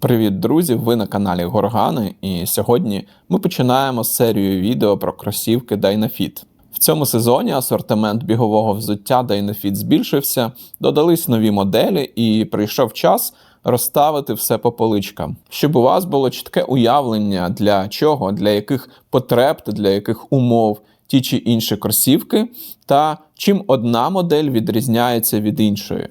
Привіт, друзі! Ви на каналі Горгани, і сьогодні ми починаємо серію відео про кросівки Dynafit. В цьому сезоні асортимент бігового взуття Dynafit збільшився, додались нові моделі, і прийшов час розставити все по поличкам, щоб у вас було чітке уявлення для чого, для яких потреб та для яких умов ті чи інші кросівки, та чим одна модель відрізняється від іншої.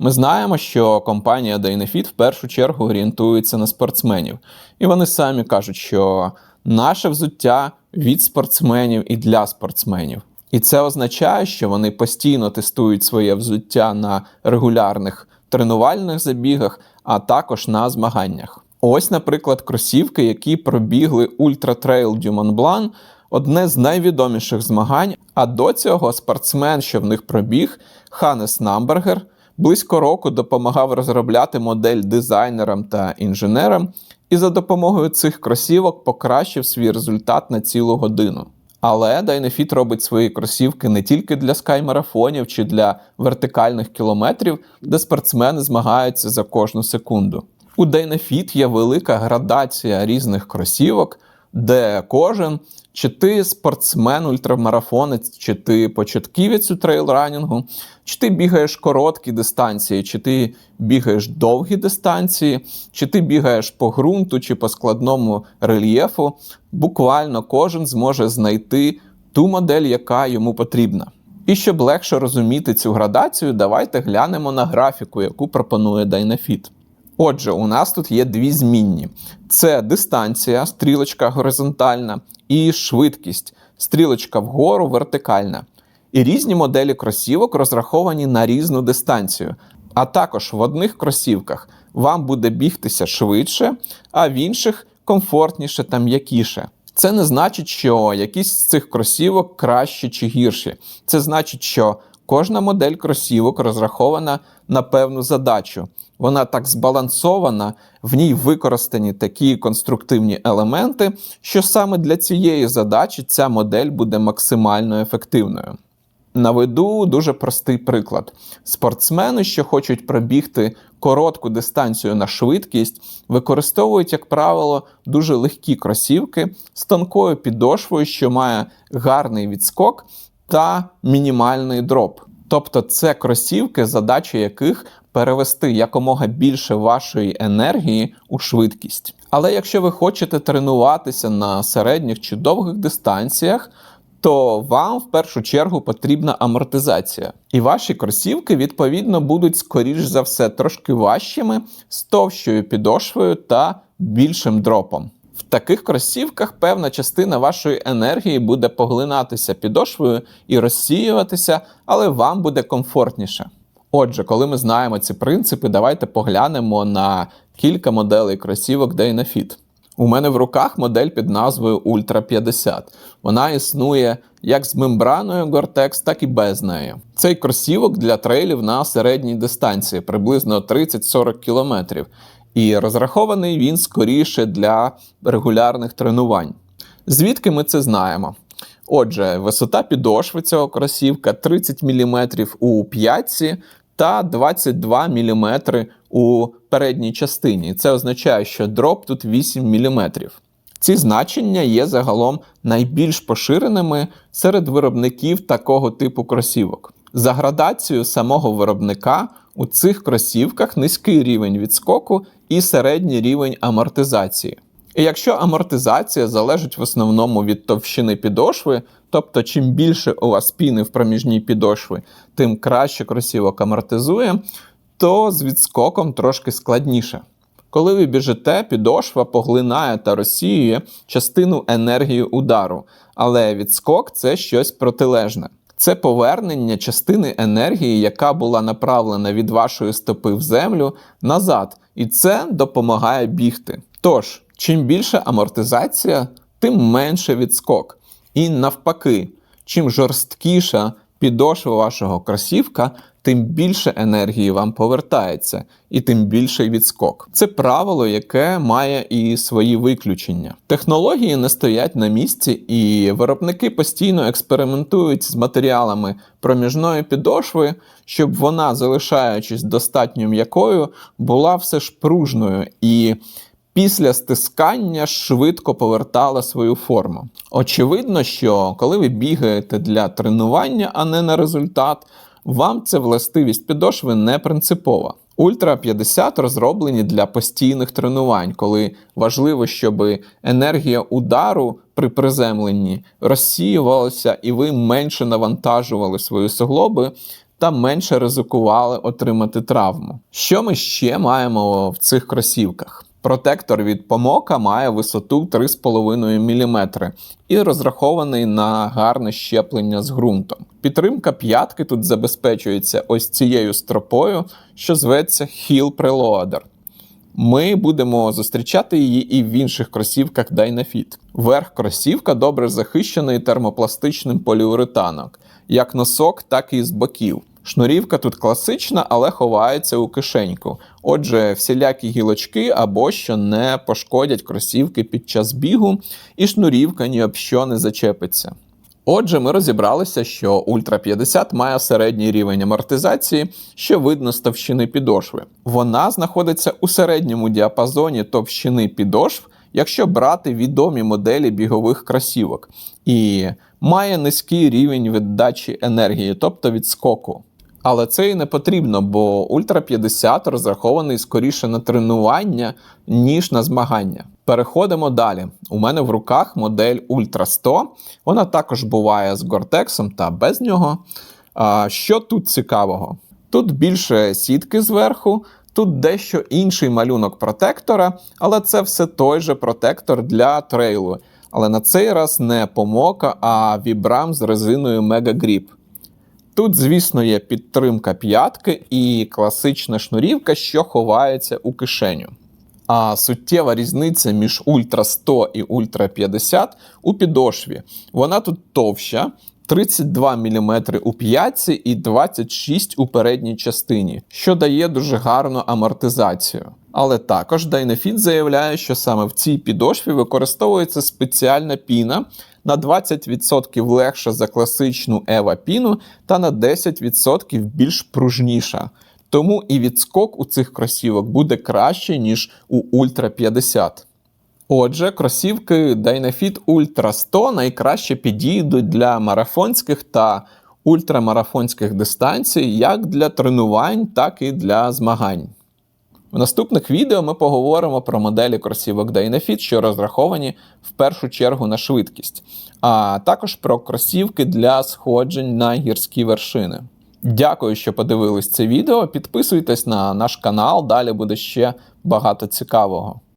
Ми знаємо, що компанія Dynafit в першу чергу орієнтується на спортсменів, і вони самі кажуть, що наше взуття від спортсменів і для спортсменів. І це означає, що вони постійно тестують своє взуття на регулярних тренувальних забігах, а також на змаганнях. Ось, наприклад, кросівки, які пробігли Ultra Trail du одне з найвідоміших змагань. А до цього спортсмен, що в них пробіг, Ханес Намбергер – близько року допомагав розробляти модель дизайнерам та інженерам, і за допомогою цих кросівок покращив свій результат на цілу годину. Але Dynafit робить свої кросівки не тільки для скаймарафонів чи для вертикальних кілометрів, де спортсмени змагаються за кожну секунду. У Dynafit є велика градація різних кросівок, де кожен, чи ти спортсмен, ультрамарафонець, чи ти початківець у трейлранінгу, чи ти бігаєш короткі дистанції, чи ти бігаєш довгі дистанції, чи ти бігаєш по ґрунту чи по складному рельєфу, буквально кожен зможе знайти ту модель, яка йому потрібна. І щоб легше розуміти цю градацію, давайте глянемо на графіку, яку пропонує Dynafit. Отже, у нас тут є дві змінні: це дистанція, стрілочка горизонтальна, і швидкість, стрілочка вгору вертикальна. І різні моделі кросівок розраховані на різну дистанцію. А також в одних кросівках вам буде бігтися швидше, а в інших комфортніше та м'якіше. Це не значить, що якісь з цих кросівок кращі чи гірші. Це значить, що кожна модель кросівок розрахована на певну задачу. Вона так збалансована, в ній використані такі конструктивні елементи, що саме для цієї задачі ця модель буде максимально ефективною. Наведу дуже простий приклад. Спортсмени, що хочуть пробігти коротку дистанцію на швидкість, використовують, як правило, дуже легкі кросівки з тонкою підошвою, що має гарний відскок та мінімальний дроп. Тобто це кросівки, задача яких перевести якомога більше вашої енергії у швидкість. Але якщо ви хочете тренуватися на середніх чи довгих дистанціях, то вам в першу чергу потрібна амортизація. І ваші кросівки, відповідно, будуть, скоріш за все, трошки важчими, з товщою підошвою та більшим дропом. В таких кросівках певна частина вашої енергії буде поглинатися підошвою і розсіюватися, але вам буде комфортніше. Отже, коли ми знаємо ці принципи, давайте поглянемо на кілька моделей кросівок Dynafit. У мене в руках модель під назвою Ultra 50. Вона існує як з мембраною Gore-Tex, так і без неї. Цей кросівок для трейлів на середній дистанції, приблизно 30-40 км. І розрахований він скоріше для регулярних тренувань. Звідки ми це знаємо? Отже, висота підошви цього кросівка 30 мм у п'ятці та 22 мм у передній частині. Це означає, що дроп тут 8 мм. Ці значення є загалом найбільш поширеними серед виробників такого типу кросівок. За градацією самого виробника у цих кросівках низький рівень відскоку і середній рівень амортизації. І якщо амортизація залежить в основному від товщини підошви, тобто чим більше у вас піни в проміжній підошви, тим краще кросівок амортизує, то з відскоком трошки складніше. Коли ви біжите, підошва поглинає та розсіює частину енергії удару, але відскок це щось протилежне. Це повернення частини енергії, яка була направлена від вашої стопи в землю назад, і це допомагає бігти. Тож, чим більше амортизація, тим менше відскок. І навпаки, чим жорсткіша підошва вашого кросівка, тим більше енергії вам повертається, і тим більший відскок. Це правило, яке має і свої виключення. Технології не стоять на місці, і виробники постійно експериментують з матеріалами проміжної підошви, щоб вона, залишаючись достатньо м'якою, була все ж пружною і після стискання швидко повертала свою форму. Очевидно, що коли ви бігаєте для тренування, а не на результат, вам ця властивість підошви не принципова. Ультра 50 розроблені для постійних тренувань, коли важливо, щоб енергія удару при приземленні розсіювалася і ви менше навантажували свої суглоби та менше ризикували отримати травму. Що ми ще маємо в цих кросівках? Протектор від помока має висоту 3,5 мм і розрахований на гарне щеплення з ґрунтом. Підтримка п'ятки тут забезпечується ось цією стропою, що зветься Heel Preloader. Ми будемо зустрічати її і в інших кросівках Dynafit. Верх кросівка добре захищений термопластичним поліуретаном, як носок, так і з боків. Шнурівка тут класична, але ховається у кишеньку. Отже, всілякі гілочки або що не пошкодять кросівки під час бігу, і шнурівка ні об що не зачепиться. Отже, ми розібралися, що Ультра 50 має середній рівень амортизації, що видно з товщини підошви. Вона знаходиться у середньому діапазоні товщини підошв, якщо брати відомі моделі бігових кросівок, і має низький рівень віддачі енергії, тобто відскоку. Але це і не потрібно, бо Ультра 50 розрахований скоріше на тренування, ніж на змагання. Переходимо далі. У мене в руках модель Ультра 100. Вона також буває з Гортексом та без нього. А, Що тут цікавого? Тут більше сітки зверху, тут дещо інший малюнок протектора, але це все той же протектор для трейлу. Але на цей раз не помока, а вібрам з резиною Mega Grip. Тут, звісно, є підтримка п'ятки і класична шнурівка, що ховається у кишеню. А суттєва різниця між Ультра 100 і Ультра 50 у підошві. Вона тут товща. 32 мм у п'ятці і 26 у передній частині, що дає дуже гарну амортизацію. Але також Dynafit заявляє, що саме в цій підошві використовується спеціальна піна на 20% легша за класичну Eva піну та на 10% більш пружніша. Тому і відскок у цих кросівок буде краще, ніж у Ultra 50. Отже, кросівки Dynafit Ultra 100 найкраще підійдуть для марафонських та ультрамарафонських дистанцій як для тренувань, так і для змагань. В наступних відео ми поговоримо про моделі кросівок Dynafit, що розраховані в першу чергу на швидкість, а також про кросівки для сходжень на гірські вершини. Дякую, що подивились це відео. Підписуйтесь на наш канал, далі буде ще багато цікавого.